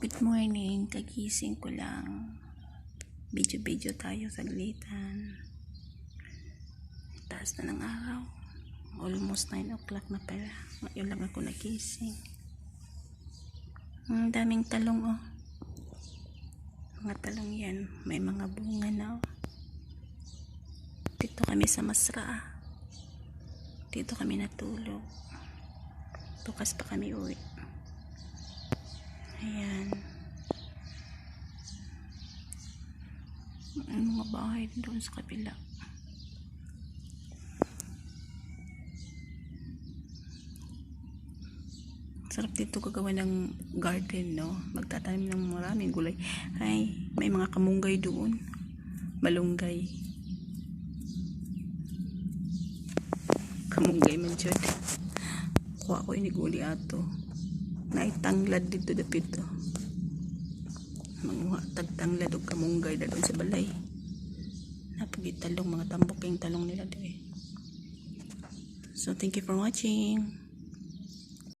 Good morning, kagising ko lang. Video-video tayo saglitan. Taas na ng araw. Almost 9 o'clock na pala. Ngayon lang ako nagising. Ang daming talong oh. Mga talong yan. May mga bunga na oh. Dito kami sa Masra. ah. Dito kami natulog. Bukas pa kami uwi. Ayan. Ang mga bahay doon sa kabila. Sarap dito gagawa ng garden, no? Magtatanim ng maraming gulay. Ay, may mga kamunggay doon. Malunggay. Kamunggay man dyan. Kuha ko iniguli ato. Naitanglad dito dapito. Mga tagtanglad o kamunggay na doon sa balay. Napagitalong mga tambok yung talong nila doon. So, thank you for watching.